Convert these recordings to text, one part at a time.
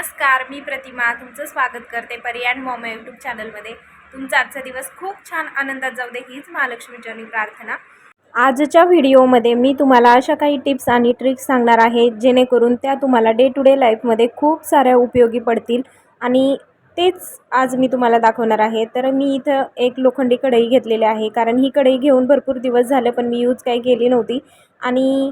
नमस्कार मी प्रतिमा. तुमचं स्वागत करते पर्यान मॉम यूट्यूब चॅनलमध्ये. तुमचा आजचा दिवस खूप छान आनंदात जाऊ दे हीच महालक्ष्मीचरणी प्रार्थना. आजच्या व्हिडिओमध्ये मी तुम्हाला अशा काही टिप्स आणि ट्रिक्स सांगणार आहे जेणेकरून त्या तुम्हाला डे टू डे लाईफमध्ये खूप साऱ्या उपयोगी पडतील. आणि तेच आज मी तुम्हाला दाखवणार आहे. तर मी इथं एक लोखंडी कढई घेतलेली आहे कारण ही कढई घेऊन भरपूर दिवस झालं पण मी यूज काही केली नव्हती. आणि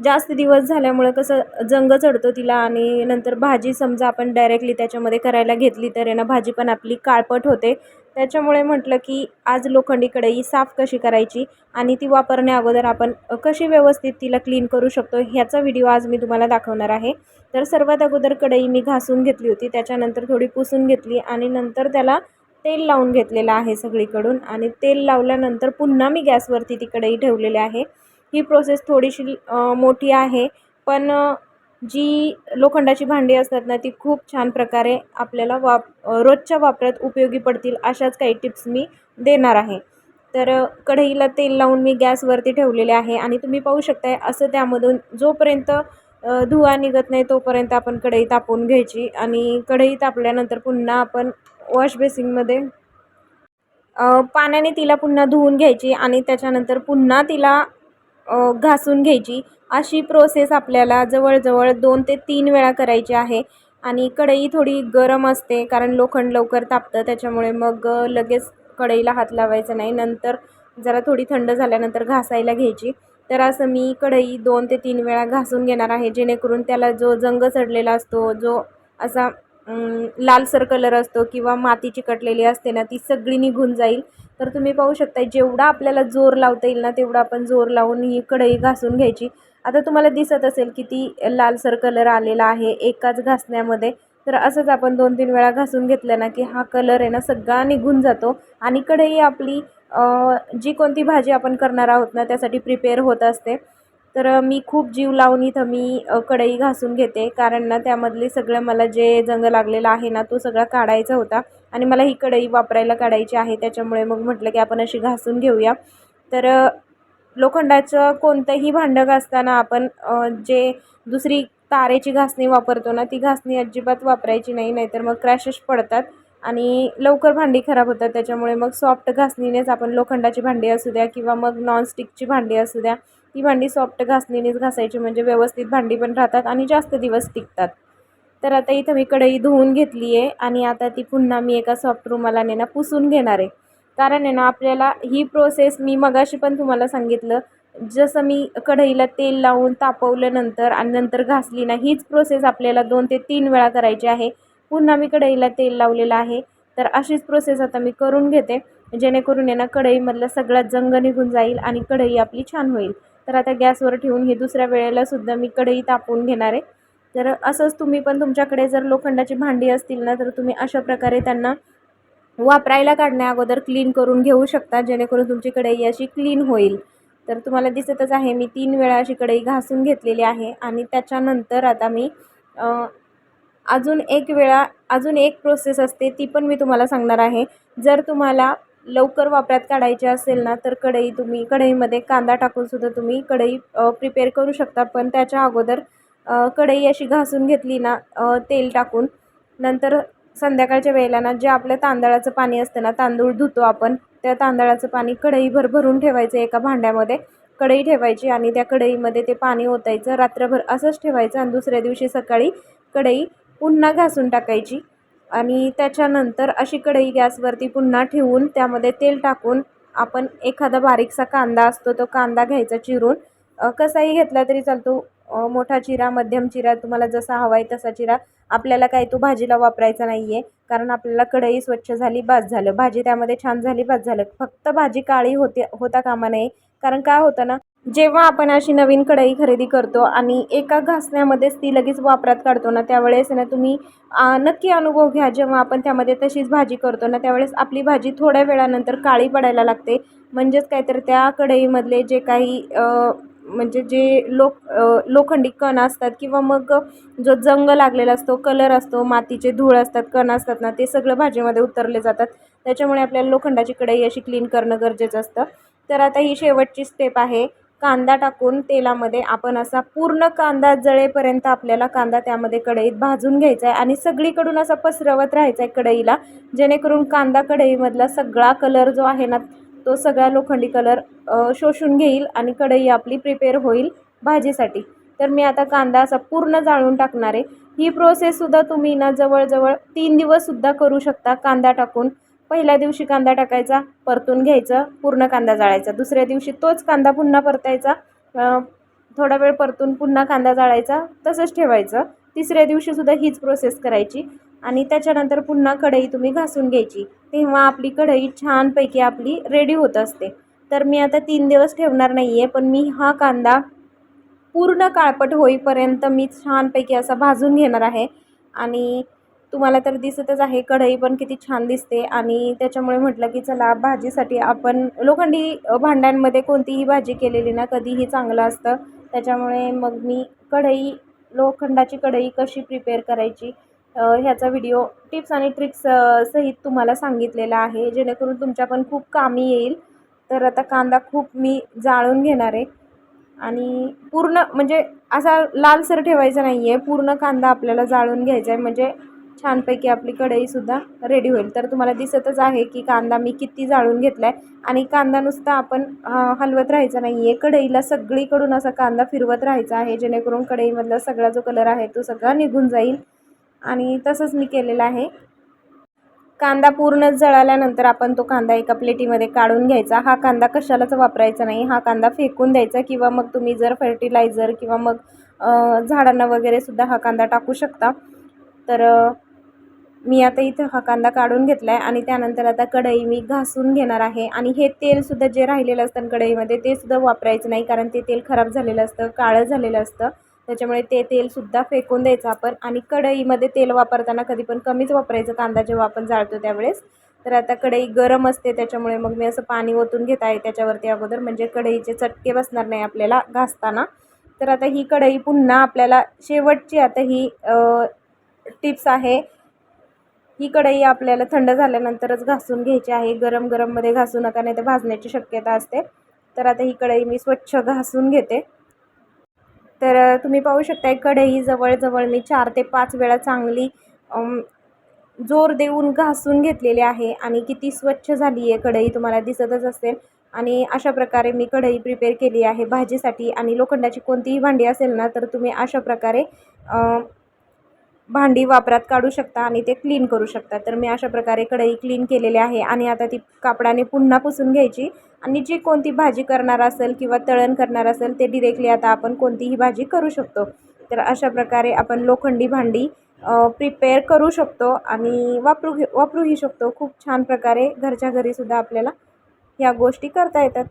जास्त दिवस झाल्यामुळं कसं जंग चढतो तिला आणि नंतर भाजी समजा आपण डायरेक्टली त्याच्यामध्ये करायला घेतली तर आहे ना भाजी पण आपली काळपट होते. त्याच्यामुळे म्हटलं की आज लोखंडी कढई साफ कशी करायची आणि ती वापरण्या अगोदर आपण कशी व्यवस्थित तिला क्लीन करू शकतो ह्याचा व्हिडिओ आज मी तुम्हाला दाखवणार आहे. तर सर्वात अगोदर कढई मी घासून घेतली होती त्याच्यानंतर थोडी पुसून घेतली आणि नंतर त्याला तेल लावून घेतलेलं आहे सगळीकडून आणि तेल लावल्यानंतर पुन्हा मी गॅसवरती ती कढई ठेवलेली आहे. ही प्रोसेस थोडीशी मोठी आहे. पण जी लोखंडाची भांडी असतात ना ती खूप छान प्रकारे आपल्याला वाप रोजच्या वापरात उपयोगी पडतील अशाच काही टिप्स मी देणार आहे. तर कढईला तेल लावून मी गॅसवरती ठेवलेले आहे आणि तुम्ही पाहू शकताय असं त्यामधून जोपर्यंत धुवा निघत नाही तोपर्यंत आपण कढई तापवून घ्यायची आणि कढई तापल्यानंतर पुन्हा आपण वॉश बेसिनमध्ये पाण्याने तिला पुन्हा धुवून घ्यायची आणि त्याच्यानंतर पुन्हा तिला घासून घ्यायची. अशी प्रोसेस आपल्याला जवळजवळ दोन ते तीन वेळा करायची आहे. आणि कढई थोडी गरम असते कारण लोखंड लवकर तापतं त्याच्यामुळे मग लगेच कढईला हात लावायचा नाही. नंतर जरा थोडी थंड झाल्यानंतर घासायला घ्यायची. तर असं मी कढई दोन ते तीन वेळा घासून घेणार आहे जेणेकरून त्याला जो जंग चढलेला असतो जो असा लालसर कलर असतो किंवा माती चिकटलेली असते ना ती सगळी निघून जाईल. तर तुम्ही पाहू शकता जेवढा आपल्याला जोर लावता येईल ना तेवढा आपण जोर लावून ही कढई घासून घ्यायची. आता तुम्हाला दिसत असेल की ती लालसर कलर आलेला आहे एकाच घासण्यामध्ये. तर असंच आपण दोन तीन वेळा घासून घेतलं ना की हा कलर आहे ना सगळा निघून जातो. आणि कढई आपली जी कोणती भाजी आपण करणार आहोत ना त्यासाठी प्रिपेअर होत असते. तर मी खूप जीव लावून इथं मी कढई घासून घेते. कारण ना त्यामधले सगळं मला जे जंग लागलेला आहे ना तो सगळा काढायचा होता. आणि मला ही कढई वापरायला काढायची आहे. त्याच्यामुळे मग म्हटलं की आपण अशी घासून घेऊया. तर लोखंडाचं कोणतंही भांडं घासताना आपण जे दुसरी तारेची घासणी वापरतो ना ती घासणी अजिबात वापरायची नाही. नाहीतर मग क्रॅशेस पडतात आणि लवकर भांडी खराब होतात. त्याच्यामुळे मग सॉफ्ट घासणीनेच आपण लोखंडाची भांडी असू द्या किंवा मग नॉनस्टिकची भांडी असू द्या ती भांडी सॉफ्ट घासणीनेच घासायची म्हणजे व्यवस्थित भांडी पण राहतात आणि जास्त दिवस टिकतात. तर आता इथं मी कढई धुवून घेतली आहे आणि आता ती पुन्हा मी एका सॉफ्ट रुमालाने ना पुसून घेणार. आहे कारण आहे ना आपल्याला ही प्रोसेस मी मगाशी पण तुम्हाला सांगितलं जसं मी कढईला तेल लावून तापवल्यानंतर आणि नंतर घासली ना हीच प्रोसेस आपल्याला दोन ते तीन वेळा करायची आहे. पुन्हा मी कढईला तेल लावलेलं आहे. तर अशीच प्रोसेस आता मी करून घेते. जेणेकरून आहे ना कढईमधला सगळा जंग निघून जाईल आणि कढई आपली छान होईल. तर आता गॅसवर ठेवून हे दुसऱ्या वेळेला सुद्धा मी कढई तापवून घेणार आहे. तर असंच तुम्ही पण तुमच्याकडे जर लोखंडाची भांडी असतील ना तर तुम्ही अशा प्रकारे त्यांना वापरायला काढण्या अगोदर क्लीन करून घेऊ शकता जेणेकरून तुमची कढई अशी क्लीन होईल. तर तुम्हाला दिसतच आहे मी तीन वेळा अशी कढई घासून घेतलेली आहे आणि त्याच्यानंतर आता मी अजून एक वेळा अजून एक प्रोसेस असते ती पण मी तुम्हाला सांगणार आहे. जर तुम्हाला लवकर वापरात काढायची असेल ना तर कढई तुम्ही कढईमध्ये कांदा टाकूनसुद्धा तुम्ही कढई प्रिपेअर करू शकता. पण त्याच्या अगोदर कढई अशी घासून घेतली ना तेल टाकून नंतर संध्याकाळच्या वेळेला ना जे आपल्या तांदळाचं पाणी असतं ना तांदूळ धुतो आपण त्या तांदळाचं पाणी कढईभर भरून ठेवायचं एका भांड्यामध्ये. कढई ठेवायची आणि त्या कढईमध्ये ते पाणी ओतायचं रात्रभर असंच ठेवायचं आणि दुसऱ्या दिवशी सकाळी कढई पुन्हा घासून टाकायची. आणि त्याच्यानंतर अशी कढई गॅसवरती पुन्हा ठेवून त्यामध्ये तेल टाकून आपण एखादा बारीकसा कांदा असतो तो कांदा घ्यायचा चिरून. कसाही घेतला तरी चालतो. मोठा चिरा मध्यम चिरा तुम्हाला जसा हवा आहे तसा चिरा. आपल्याला काही तो भाजीला वापरायचा नाही आहे कारण आपल्याला कढई स्वच्छ झाली बास झालं. भाजी त्यामध्ये छान झाली बास झालं. फक्त भाजी काळी होते होता कामा नये. कारण काय होतं ना जेव्हा आपण अशी नवीन कढई खरेदी करतो आणि एका घासण्यामध्येच ती लगेच वापरात काढतो ना त्यावेळेस ना तुम्ही नक्की अनुभव घ्या. जेव्हा आपण त्यामध्ये तशीच भाजी करतो ना त्यावेळेस आपली भाजी थोड्या वेळानंतर काळी पडायला लागते. म्हणजेच काय तर त्या कढईमधले जे काही म्हणजे जे लोक लोखंडी कण असतात किंवा मग जो जंग लागलेला असतो कलर असतो मातीचे धूळ असतात कण असतात ना ते सगळं भाजीमध्ये उतरले जातात. त्याच्यामुळे आपल्याला लोखंडाची कढई अशी क्लीन करणं गरजेचं असतं. तर आता ही शेवटची स्टेप आहे. कांदा टाकून तेलामध्ये आपण असा पूर्ण कांदा जळेपर्यंत आपल्याला कांदा त्यामध्ये कढईत भाजून घ्यायचा आहे आणि सगळीकडून असा पसरवत राहायचा आहे कढईला जेणेकरून कांदा कढईमधला सगळा कलर जो आहे ना तो सगळा लोखंडी कलर शोषून घेईल आणि कढई आपली प्रिपेअर होईल भाजीसाठी. तर मी आता कांदा असा पूर्ण जाळून टाकणार. आहे ही प्रोसेससुद्धा तुम्ही ना जवळजवळ तीन दिवससुद्धा करू शकता कांदा टाकून. पहिल्या दिवशी कांदा टाकायचा परतून घ्यायचा पूर्ण कांदा जाळायचा. दुसऱ्या दिवशी तोच कांदा पुन्हा परतायचा. थोडा वेळ परतून पुन्हा कांदा जाळायचा तसंच ठेवायचं. तिसऱ्या दिवशीसुद्धा हीच प्रोसेस करायची. आणि त्याच्यानंतर पुन्हा कढई तुम्ही घासून घ्यायची. तेव्हा आपली कढई छानपैकी आपली रेडी होत असते. तर मी आता तीन दिवस ठेवणार नाही आहे पण मी हा कांदा पूर्ण काळपट होईपर्यंत मी छानपैकी असा भाजून घेणार आहे. आणि तुम्हाला तर दिसतच आहे कढई पण किती छान दिसते. आणि त्याच्यामुळे म्हटलं की चला भाजीसाठी आपण लोखंडी भांड्यांमध्ये कोणतीही भाजी केलेली ना कधीही चांगलं असतं. त्याच्यामुळे मग मी कढई लोखंडाची कढई कशी प्रिपेअर करायची ह्याचा व्हिडिओ टिप्स आणि ट्रिक्स सहित तुम्हाला सांगितलेला आहे. जेणेकरून तुमच्या पण खूप कामी येईल. तर आता कांदा खूप मी जाळून घेणार आहे. आणि पूर्ण म्हणजे असा लालसर ठेवायचा नाही आहे पूर्ण कांदा आपल्याला जाळून घ्यायचा आहे. म्हणजे छानपैकी आपली कढईसुद्धा रेडी होईल. तर तुम्हाला दिसतच आहे की कांदा मी किती जाळून घेतला आहे आणि कांदा नुसता आपण हलवत राहायचा नाही आहे कढईला सगळीकडून असा कांदा फिरवत राहायचा आहे जेणेकरून कढईमधला सगळा जो कलर आहे तो सगळा निघून जाईल. आणि तसंच मी केलेलं आहे. कांदा पूर्ण जळाल्यानंतर आपण तो कांदा एका प्लेटीमध्ये काढून घ्यायचा. हा कांदा कशालाच वापरायचा नाही. हा कांदा फेकून द्यायचा किंवा मग तुम्ही जर फर्टिलायझर किंवा मग झाडांना वगैरे सुद्धा हा कांदा टाकू शकता. तर मी आता इथं हा कांदा काढून घेतला आहे आणि त्यानंतर आता कढई मी घासून घेणार आहे. आणि हे तेलसुद्धा जे राहिलेलं असतं कढईमध्ये ते सुद्धा वापरायचं नाही कारण ते तेल खराब झालेलं असतं काळं झालेलं असतं. त्याच्यामुळे ते तेलसुद्धा फेकून द्यायचं आपण आणि कढईमध्ये तेल वापरताना कधी पण कमीच वापरायचं. कांदा जेव्हा आपण जाळतो त्यावेळेस. तर आता कढई गरम असते त्याच्यामुळे मग मी असं पाणी ओतून घेत आहे त्याच्यावरती अगोदर. म्हणजे कढईचे चटके बसणार नाही आपल्याला घासताना. तर आता ही कढई पुन्हा आपल्याला शेवटची आता ही टिप्स आहे. ही कढई आपल्याला थंड झाल्यानंतरच घासून घ्यायची आहे. गरम गरममध्ये घासू नका नाही तर भाजण्याची शक्यता असते. तर आता ही कढई मी स्वच्छ घासून घेते. तर तुम्ही पाहू शकता कढई जवळजवळ मी चार ते पाच वेळा चांगली जोर देऊन घासून घेतलेली आहे. आणि किती स्वच्छ झाली आहे कढई तुम्हाला दिसतच असेल. आणि अशा प्रकारे मी कढई प्रिपेअर केली आहे भाजीसाठी. आणि लोखंडाची कोणतीही भांडी असेल ना तर तुम्ही अशा प्रकारे भांडी वापरात काढू शकता आणि ते क्लीन करू शकता. तर मी अशा प्रकारे कढई क्लीन केलेली आहे आणि आता ती कापडाने पुन्हा पुसून घ्यायची. आणि जी कोणती भाजी करणार असेल किंवा तळण करणार असेल ते डिरेक्टली आता आपण कोणतीही भाजी करू शकतो. तर अशा प्रकारे आपण लोखंडी भांडी प्रिपेअर करू शकतो आणि वापरू वापरूही शकतो. खूप छान प्रकारे घरच्या घरीसुद्धा आपल्याला ह्या गोष्टी करता येतात.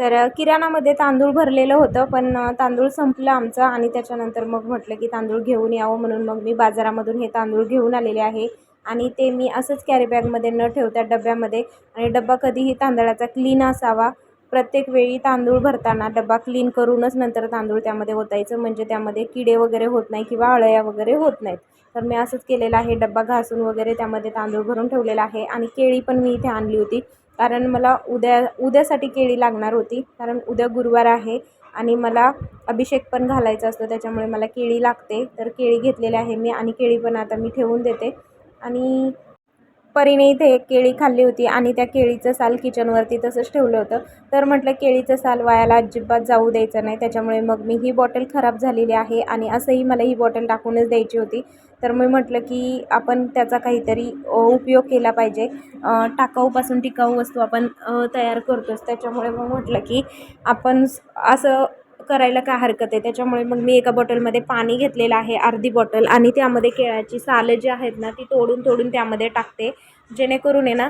तर किराणामध्ये तांदूळ भरलेलं होतं पण तांदूळ संपलं आमचं आणि त्याच्यानंतर मग म्हटलं की तांदूळ घेऊन यावं म्हणून मग मी बाजारामधून हे तांदूळ घेऊन आलेले आहे आणि ते मी असंच कॅरीबॅगमध्ये न ठेवता डब्यामध्ये आणि डब्बा कधीही तांदळाचा क्लीन असावा. प्रत्येक वेळी तांदूळ भरताना डब्बा क्लीन करूनच नंतर तांदूळ त्यामध्ये ओतायचं म्हणजे त्यामध्ये किडे वगैरे होत नाही किंवा अळया वगैरे होत नाहीत. तर मी असंच केलेलं आहे डब्बा घासून वगैरे त्यामध्ये तांदूळ भरून ठेवलेला आहे आणि केळी पण मी इथे आणली होती. कारण मला उद्या उद्यासाठी केळी लागणार होती. कारण उद्या गुरुवार आहे आणि मला अभिषेक पण घालायचा असतो त्याच्यामुळे मला केळी लागते. तर केळी घेतलेले आहे मी आणि केळी पण आता मी ठेवून देते. आणि परीने इथे एक केळी खाल्ली होती आणि त्या केळीचं साल किचनवरती तसंच ठेवलं होतं. तर म्हटलं केळीचं साल वायाला अजिबात जाऊ द्यायचं नाही. त्याच्यामुळे मग मी ही बॉटल खराब झालेली आहे आणि असंही मला ही बॉटल टाकूनच द्यायची होती. तर मी म्हटलं की आपण त्याचा काहीतरी उपयोग केला पाहिजे. टाकाऊपासून टिकाऊ वस्तू आपण तयार करतोच. त्याच्यामुळे मग म्हटलं की आपण असं करायला काय हरकत आहे? त्याच्यामुळे मग मी एका बॉटलमध्ये पाणी घेतलेलं आहे अर्धी बॉटल आणि त्यामध्ये केळाची सालं जी आहेत ना ती तोडून तोडून त्यामध्ये टाकते. जेणेकरून आहे ना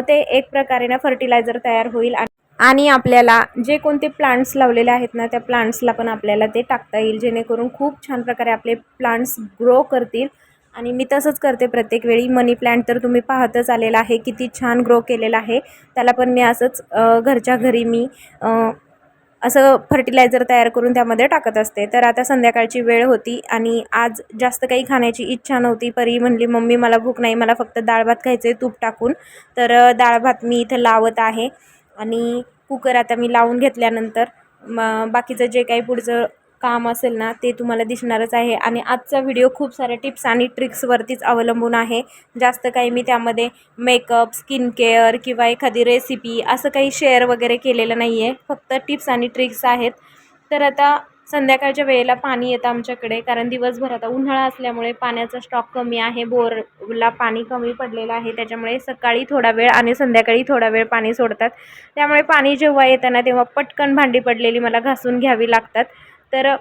ते एक प्रकारे ना फर्टिलायझर तयार होईल आणि आपल्याला जे कोणते प्लांट्स लावलेले आहेत ना त्या प्लांट्सला पण आपल्याला ते टाकता येईल. जेणेकरून खूप छान प्रकारे आपले प्लांट्स ग्रो करतील. आणि मी तसंच करते प्रत्येक वेळी. मनी प्लांट तर तुम्ही पाहतच आलेला आहे किती छान ग्रो केलेला आहे. त्याला पण मी असंच घरच्या घरी मी असं फर्टिलायझर तयार करून त्यामध्ये टाकत असते. तर आता संध्याकाळची वेळ होती आणि आज जास्त काही खाण्याची इच्छा नव्हती. परी म्हणली मम्मी मला भूक नाही मला फक्त डाळ भात खायचं आहे तूप टाकून. तर डाळ भात मी इथं लावत आहे आणि कुकर आता मी लावून घेतल्यानंतर म बाकीचं जे काही पुढचं काम असेल ना ते तुम्हाला दिसणारच आहे. आणि आजचा व्हिडिओ खूप साऱ्या टिप्स आणि ट्रिक्सवरतीच अवलंबून आहे. जास्त काही मी त्यामध्ये मेकअप स्किन केअर किंवा एखादी रेसिपी असं काही शेअर वगैरे केलेलं नाही आहे फक्त टिप्स आणि ट्रिक्स आहेत. तर आता संध्याकाळच्या वेळेला पाणी येतं आमच्याकडे कारण दिवसभर आता उन्हाळा असल्यामुळे पाण्याचा स्टॉक कमी आहे. बोरला पाणी कमी पडलेलं आहे. त्याच्यामुळे सकाळी थोडा वेळ आणि संध्याकाळी थोडा वेळ पाणी सोडतात. त्यामुळे पाणी जेव्हा येतं ना तेव्हा पटकन भांडी पडलेली मला घासून घ्यावी लागतात. तर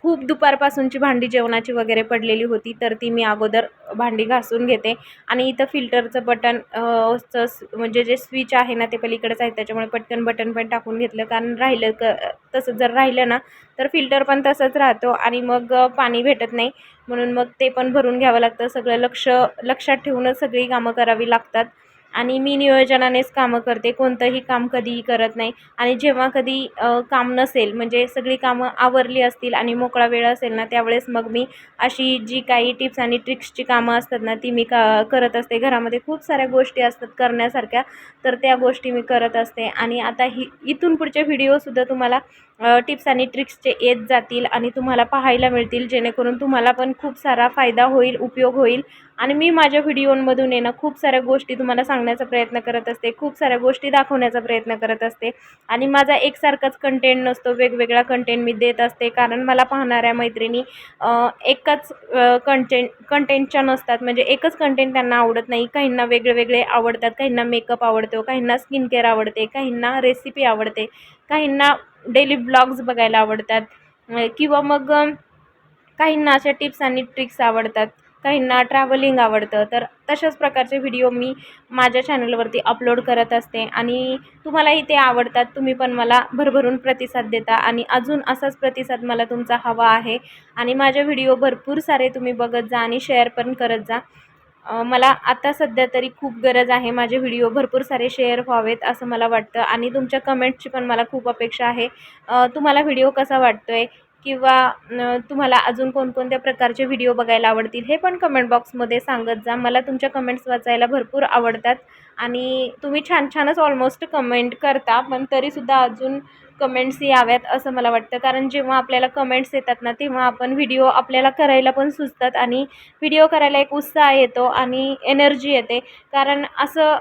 खूप दुपारपासूनची भांडी जेवणाची वगैरे पडलेली होती तर ती मी अगोदर भांडी घासून घेते. आणि इथं फिल्टरचं बटन म्हणजे जे स्विच आहे ना ते पलीकडेच आहे त्याच्यामुळे पटकन बटन पण टाकून घेतलं. कारण राहिलं क तसं जर राहिलं ना तर फिल्टर पण तसंच राहतो आणि मग पाणी भेटत नाही. म्हणून मग ते पण भरून घ्यावं लागतं. सगळं लक्ष लक्षात ठेवूनच सगळी कामं करावी लागतात. आणि मी नियोजनानेच कामं करते. कोणतंही काम कधीही करत नाही. आणि जेव्हा कधी काम नसेल म्हणजे सगळी कामं आवरली असतील आणि मोकळा वेळ असेल ना त्यावेळेस मग मी अशी जी काही टिप्स आणि ट्रिक्सची कामं असतात ना ती मी का करत असते. घरामध्ये खूप साऱ्या गोष्टी असतात करण्यासारख्या तर त्या गोष्टी मी करत असते. आणि आता ही इथून पुढचे व्हिडिओसुद्धा तुम्हाला टिप्स आणि ट्रिक्सचे येत जातील आणि तुम्हाला पाहायला मिळतील. जेणेकरून तुम्हाला पण खूप सारा फायदा होईल उपयोग होईल. आणि मी माझ्या व्हिडिओंमधून आहे ना खूप साऱ्या गोष्टी तुम्हाला सांगण्याचा प्रयत्न करत असते खूप साऱ्या गोष्टी दाखवण्याचा प्रयत्न करत असते. आणि माझा एकसारखाच कंटेंट नसतो वेगवेगळा कंटेंट मी देत असते. कारण मला पाहणाऱ्या मैत्रिणी एकाच कंटेंट कंटेंटच्या नसतात. म्हणजे एकच कंटेंट त्यांना आवडत नाही. काहींना वेगळे वेगळे आवडतात काहींना मेकअप आवडतो काहींना स्किन केअर आवडते काहींना रेसिपी आवडते काहींना डेली ब्लॉग्स बघायला आवडतात. किंवा मग काहींना अशा टिप्स आणि ट्रिक्स आवडतात. काहींना ट्रॅव्हलिंग आवडतं तर तशाच प्रकारचे व्हिडिओ मी माझ्या चॅनलवरती अपलोड करत असते. आणि तुम्हालाही ते आवडतात तुम्ही पण मला भरभरून प्रतिसाद देता. आणि अजून असाच प्रतिसाद मला तुमचा हवा आहे. आणि माझे व्हिडिओ भरपूर सारे तुम्ही बघत जा आणि शेअर पण करत जा. मला आता सध्या तरी खूप गरज आहे माझे व्हिडिओ भरपूर सारे शेअर व्हावेत असं मला वाटतं. आणि तुमच्या कमेंटची पण मला खूप अपेक्षा आहे. तुम्हाला व्हिडिओ कसा वाटतो आहे किंवा तुम्हाला अजून कोणकोणत्या प्रकारचे व्हिडिओ बघायला आवडतील हे पण कमेंट बॉक्समध्ये सांगत जा. मला तुमच्या कमेंट्स वाचायला भरपूर आवडतात आणि तुम्ही छान छानच ऑलमोस्ट कमेंट करता पण तरीसुद्धा अजून कमेंट्स याव्यात असं मला वाटतं. कारण जेव्हा आपल्याला कमेंट्स येतात ना तेव्हा आपण व्हिडिओ आपल्याला करायला पण सुचतात आणि व्हिडिओ करायला एक उत्साह येतो आणि एनर्जी येते. कारण असं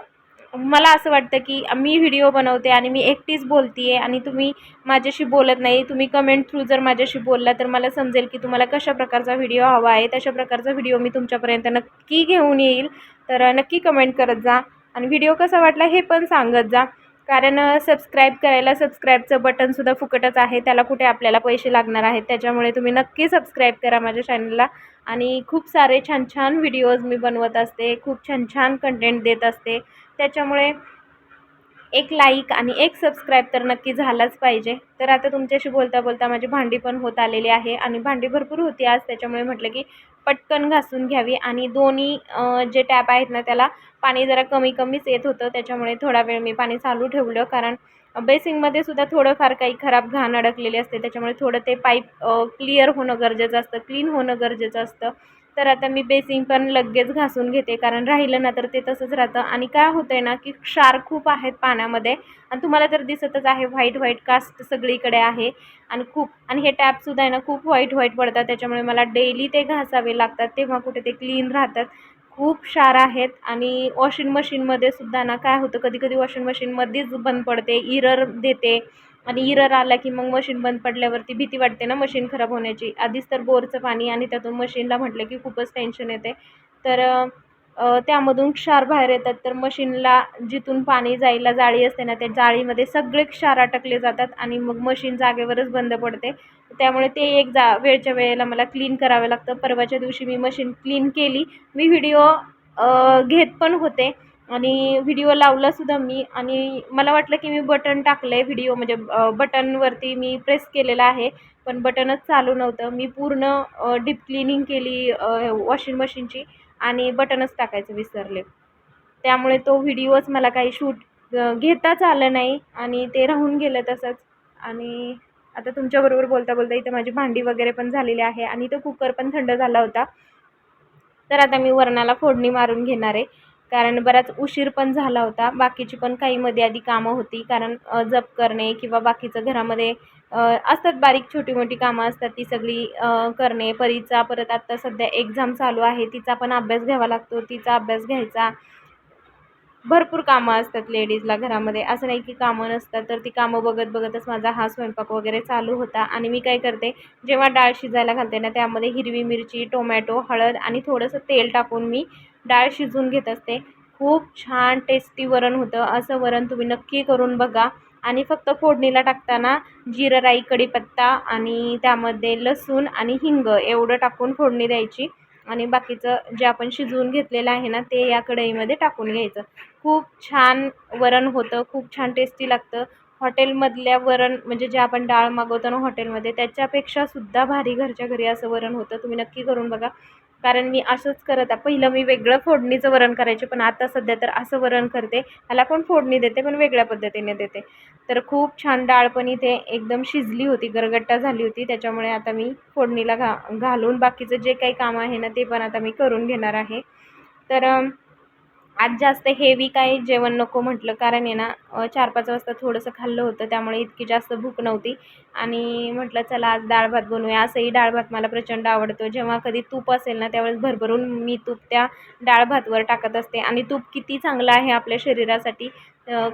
मला असं वाटतं की मी व्हिडिओ बनवते आणि मी एकटीच बोलते आहे आणि तुम्ही माझ्याशी बोलत नाही तुम्ही कमेंट थ्रू जर माझ्याशी बोलला तर मला समजेल की तुम्हाला कशा प्रकारचा व्हिडिओ हवा आहे तशा प्रकारचा व्हिडिओ मी तुमच्यापर्यंत नक्की घेऊन येईल. तर नक्की कमेंट करत जा आणि व्हिडिओ कसा वाटला हे पण सांगत जा. कारण सबस्क्राईब करायला सबस्क्राईबचं बटनसुद्धा फुकटच आहे त्याला कुठे आपल्याला पैसे लागणार आहेत त्याच्यामुळे तुम्ही नक्की सबस्क्राईब करा माझ्या चॅनलला आणि खूप सारे छान छान व्हिडिओज मी बनवत असते खूप छान छान कंटेंट देत असते. त्याच्यामुळे एक लाईक आणि एक सबस्क्राईब तर नक्की झालाच पाहिजे. तर आता तुमच्याशी बोलता बोलता माझी भांडी पण होत आलेली आहे आणि भांडी भरपूर होती आज त्याच्यामुळे म्हटलं की पटकन घासून घ्यावी आणि दोन्ही जे टॅप आहेत ना त्याला पाणी जरा कमी कमीच येत होतं त्याच्यामुळे थोडा वेळ मी पाणी चालू ठेवलं. कारण बेसिंगमध्ये सुद्धा थोडंफार काही खराब घाण अडकलेली असते त्याच्यामुळे थोडं ते पाईप क्लिअर होणं गरजेचं असतं क्लीन होणं गरजेचं असतं. तर आता मी बेसिंग पण लगेच घासून घेते कारण राहिलं ना तर ते तसंच राहतं. आणि काय होतं आहे ना की क्षार खूप आहेत पाण्यामध्ये आणि तुम्हाला तर दिसतच आहे व्हाईट व्हाईट कास्ट सगळीकडे आहे. आणि खूप आणि हे टॅपसुद्धा आहे ना खूप व्हाईट व्हाईट पडतात त्याच्यामुळे मला डेली ते घासावे लागतात तेव्हा कुठे ते क्लीन राहतात. खूप क्षार आहेत आणि वॉशिंग मशीनमध्ये सुद्धा ना काय होतं कधी कधी वॉशिंग मशीनमध्येच बंद पडते इरर देते. आणि इरर आला की मग मशीन बंद पडल्यावरती भीती वाटते ना मशीन खराब होण्याची. आधीच तर बोरचं पाणी आणि त्यातून मशीनला म्हटलं की खूपच टेन्शन येते. तर त्यामधून क्षार बाहेर येतात. तर मशीनला जिथून पाणी जायला जाळी असते ना त्या जाळीमध्ये सगळे क्षार अटकले जातात आणि मग मशीन जागेवरच बंद पडते. त्यामुळे ते एक जा वेळच्या वेळेला मला क्लीन करावं लागतं. परवाच्या दिवशी मी मशीन क्लीन केली. मी व्हिडिओ घेत पण होते. आणि व्हिडिओ लावलासुद्धा मी. आणि मला वाटलं की मी बटन टाकलं आहे व्हिडिओ म्हणजे बटनवरती मी प्रेस केलेलं आहे. पण बटनच चालू नव्हतं. मी पूर्ण डीप क्लिनिंग केली वॉशिंग मशीनची आणि बटनच टाकायचं विसरले. त्यामुळे तो व्हिडिओच मला काही शूट घेताच आलं नाही आणि ते राहून गेलं तसंच. आणि आता तुमच्याबरोबर बोलता बोलता इथे माझी भांडी वगैरे पण झालेली आहे आणि तो कुकर पण थंड झाला होता. तर आता मी वरणाला फोडणी मारून घेणार आहे. कारण बराच उशीर पण झाला होता. बाकीची पण काही मध्ये आधी कामं होती. कारण जप करणे किंवा बाकीचं घरामध्ये असतात बारीक छोटी मोठी कामं असतात ती सगळी करणे. परीचा परत आत्ता सध्या एक्झाम चालू आहे. तिचा पण अभ्यास घ्यावा लागतो. तिचा अभ्यास घ्यायचा. भरपूर कामं असतात लेडीजला घरामध्ये. असं नाही की कामं नसतात तर ती कामं बघत बघतच माझा हा स्वयंपाक वगैरे चालू होता. आणि मी काय करते जेव्हा डाळ शिजायला घालते ना त्यामध्ये हिरवी मिरची टोमॅटो हळद आणि थोडंसं तेल टाकून मी डाळ शिजवून घेत असते. खूप छान टेस्टी वरण होतं. असं वरण तुम्ही नक्की करून बघा. आणि फक्त फोडणीला टाकताना जिरं राई कढीपत्ता आणि त्यामध्ये लसूण आणि हिंग एवढं टाकून फोडणी द्यायची. आणि बाकीचं जे आपण शिजवून घेतलेलं आहे ना ते या कढईमध्ये टाकून घ्यायचं. खूप छान वरण होतं. खूप छान टेस्टी लागतं. हॉटेलमधल्या वरण म्हणजे जे आपण डाळ मागवतो ना हॉटेलमध्ये त्याच्यापेक्षा सुद्धा भारी घरच्या घरी असं वरण होतं. तुम्ही नक्की करून बघा. कारण मी असंच करत आहे. पहिलं मी वेगळं फोडणीचं वरण करायचे पण आता सध्या तर असं वरण करते. ह्याला पण फोडणी देते पण वेगळ्या पद्धतीने देते. तर खूप छान डाळ पण इथे एकदम शिजली होती गरगट्टा झाली होती. त्याच्यामुळे आता मी फोडणीला घा घालून बाकीचं जे काही काम आहे ना ते पण आता मी करून घेणार आहे. तर आज जास्त हेवी काही जेवण नको म्हटलं. कारण आहे ना चार पाच वाजता थोडंसं खाल्लं होतं त्यामुळे इतकी जास्त भूक नव्हती. आणि म्हटलं चला आज डाळ भात बनवूया. असंही डाळ भात मला प्रचंड आवडतो. जेव्हा कधी तूप असेल ना त्यावेळेस भरभरून मी तूप त्या डाळ भातवर टाकत असते. आणि तूप किती चांगलं आहे आपल्या शरीरासाठी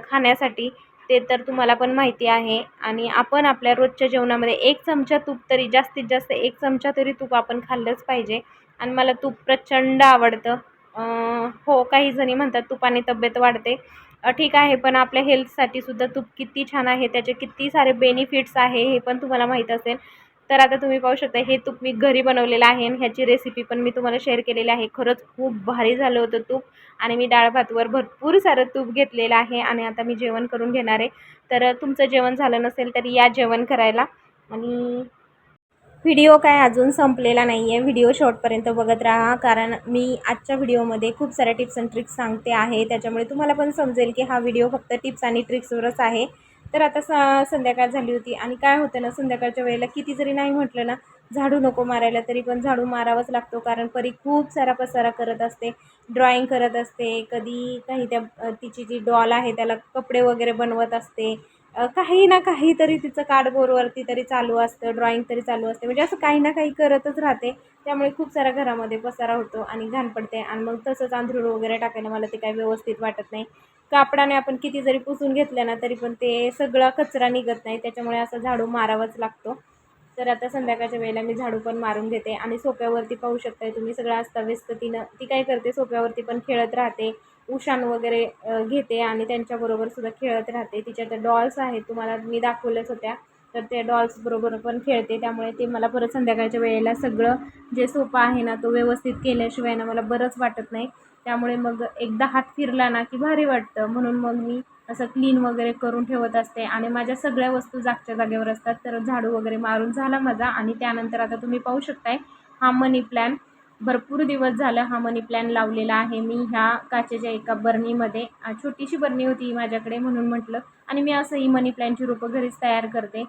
खाण्यासाठी ते तर तुम्हाला पण माहिती आहे. आणि आपण आपल्या रोजच्या जेवणामध्ये एक चमचा तूप तरी जास्तीत जास्त एक चमचा तरी तूप आपण खाल्लंच पाहिजे. आणि मला तूप प्रचंड आवडतं. हो काही जणी म्हणतात तुपाने तब्येत वाढते. ठीक आहे पण आपल्या हेल्थसाठी सुद्धा तूप किती छान आहे त्याचे किती सारे बेनिफिट्स आहे हे पण तुम्हाला माहीत असेल. तर आता तुम्ही पाहू शकता हे तूप मी घरी बनवलेलं आहे आणि ह्याची रेसिपी पण मी तुम्हाला शेअर केलेली आहे. खरंच खूप भारी झालं होतं तूप आणि मी डाळ भातवर भरपूर सारं तूप घेतलेलं आहे आणि आता मी जेवण करून घेणार आहे. तर तुमचं जेवण झालं नसेल तर या जेवण करायला आणि व्हिडिओ काय अजून संपलेला नाही आहे व्हिडिओ शॉर्टपर्यंत बघत राहा. कारण मी आजच्या व्हिडिओमध्ये खूप साऱ्या टिप्स अँड ट्रिक्स सांगते आहे. त्याच्यामुळे तुम्हाला पण समजेल की हा व्हिडिओ फक्त टिप्स आणि ट्रिक्सवरच आहे. तर आता स संध्याकाळ झाली होती आणि काय होतं ना संध्याकाळच्या वेळेला किती जरी नाही म्हटलं ना झाडू नको मारायला तरी पण झाडू मारावाच लागतो. कारण परी खूप सारा पसारा करत असते. ड्रॉइंग करत असते. कधी काही त्या तिची जी डॉल आहे त्याला कपडे वगैरे बनवत असते. काही ना काहीतरी तिचं कार्डबोर्डवरती तरी चालू असतं ड्रॉइंग तरी चालू असते. म्हणजे असं काही ना काही करतच राहते. त्यामुळे खूप सारा घरामध्ये पसारा होतो आणि घाण पडते. आणि मग तसंच अंथरूण वगैरे टाकायला मला ते काही व्यवस्थित वाटत नाही. कापडाने आपण किती जरी पुसून घेतलं ना तरी पण ते सगळा कचरा निघत नाही. त्याच्यामुळे असं झाडू मारावाच लागतो. तर आता संध्याकाळच्या वेळेला मी झाडू पण मारून घेते. आणि सोप्यावरती पाहू शकताय तुम्ही सगळं अस्ताव्यस्त तिनं ती काय करते सोप्यावरती पण खेळत राहते. उशान वगैरे घेते आणि त्यांच्याबरोबर सुद्धा खेळत राहते. तिच्या त्या डॉल्स आहेत तुम्हाला मी दाखवल्याच होत्या. तर त्या डॉल्सबरोबर पण खेळते. त्यामुळे ते मला परत संध्याकाळच्या वेळेला सगळं जे सोपा आहे ना तो व्यवस्थित केल्याशिवाय ना मला बरंच वाटत नाही. त्यामुळे मग एकदा हात फिरला ना की भारी वाटतं. म्हणून मग मी असं क्लीन वगैरे करून ठेवत असते. आणि माझ्या सगळ्या वस्तू जागच्या जागेवर असतात. तर झाडू वगैरे मारून झाला माझा. आणि त्यानंतर आता तुम्ही पाहू शकताय हा मनी प्लॅन भरपूर दिवस झालं हा मनी प्लॅन लावलेला आहे. मी ह्या काचेच्या एका बरणीमध्ये छोटीशी बरणी होती माझ्याकडे म्हणून म्हटलं. आणि मी असं ही मनी प्लॅनची रोपं घरीच तयार करते.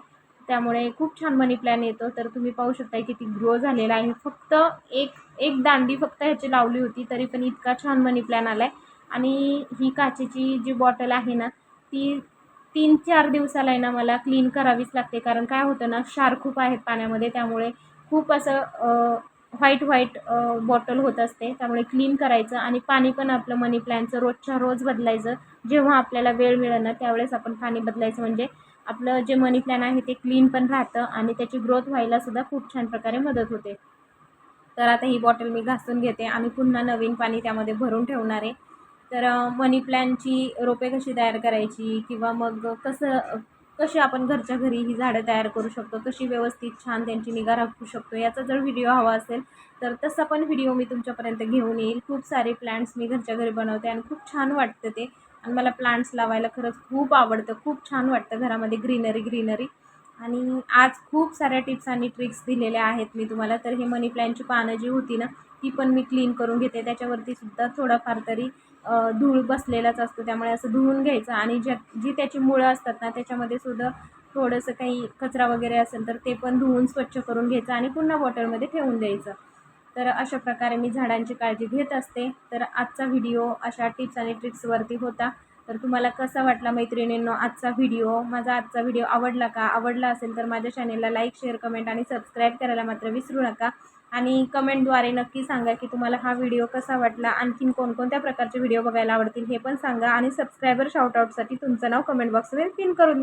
त्यामुळे खूप छान मनी प्लॅन येतो. तर तुम्ही पाहू शकता किती ग्रो झालेला आहे. फक्त एक एक दांडी फक्त ह्याची लावली होती तरी पण इतका छान मनी प्लॅन आला आहे आणि ही काचेची जी बॉटल आहे ना ती तीन चार दिवसाला आहे ना मला क्लीन करावीच लागते. कारण काय होतं ना क्षार खूप आहेत पाण्यामध्ये. त्यामुळे खूप असं व्हाईट व्हाईट बॉटल होत असते. त्यामुळे क्लीन करायचं आणि पाणी पण आपलं मनी प्लॅनचं रोजच्या रोज बदलायचं. जेव्हा आपल्याला वेळ मिळेल ना त्यावेळेस आपण पाणी बदलायचं. म्हणजे आपलं जे मनी प्लॅन आहे ते क्लीन पण राहतं आणि त्याची ग्रोथ व्हायला सुद्धा खूप छान प्रकारे मदत होते. तर आता ही बॉटल मी घासून घेते. आणि पुन्हा नवीन पाणी त्यामध्ये भरून ठेवणार आहे. तर मनी प्लॅनची रोपे कशी तयार करायची किंवा मग कसं कशी आपण घरच्या घरी ही झाडं तयार करू शकतो कशी व्यवस्थित छान त्यांची निगा राखू शकतो याचा जर व्हिडिओ हवा असेल तर तसा पण व्हिडिओ मी तुमच्यापर्यंत घेऊन येईल. खूप सारे प्लांट्स मी घरच्या घरी बनवते आणि खूप छान वाटतं ते. आणि मला प्लांट्स लावायला खरंच खूप आवडतं खूप छान वाटतं घरामध्ये ग्रीनरी ग्रीनरी आणि आज खूप साऱ्या टिप्स आणि ट्रिक्स दिलेल्या आहेत मी तुम्हाला. तर हे मनी प्लॅनची पानं जी होती ना ती पण मी क्लीन करून घेते. त्याच्यावरती सुद्धा थोडाफार तरी धूळ बसलेलाच असतो. त्यामुळे असं धुवून घ्यायचं आणि ज्या जी त्याची मुळं असतात ना त्याच्यामध्ये सुद्धा थोडंसं काही कचरा वगैरे असेल तर ते पण धुवून स्वच्छ करून घ्यायचं आणि पुन्हा बॉटलमध्ये ठेवून द्यायचं. तर अशा प्रकारे मी झाडांची काळजी घेत असते. तर आजचा व्हिडिओ अशा टिप्स आणि ट्रिक्सवरती होता. तर तुम्हाला कसा वाटला मैत्रिणींनो आजचा व्हिडिओ माझा आजचा व्हिडिओ आवडला का? आवडला असेल तर माझ्या चॅनेलला लाईक शेअर कमेंट आणि सबस्क्राईब करायला मात्र विसरू नका. आणि कमेंटद्वारे नक्की सांगा की तुम्हाला हा व्हिडिओ कसा वाटला? आणखीन कोणकोणत्या प्रकारचे व्हिडिओ बघायला आवडतील हे पण सांगा. आणि सबस्क्रायबर शाउटआउटसाठी तुमचं नाव कमेंट बॉक्समध्ये पिन करून द्या.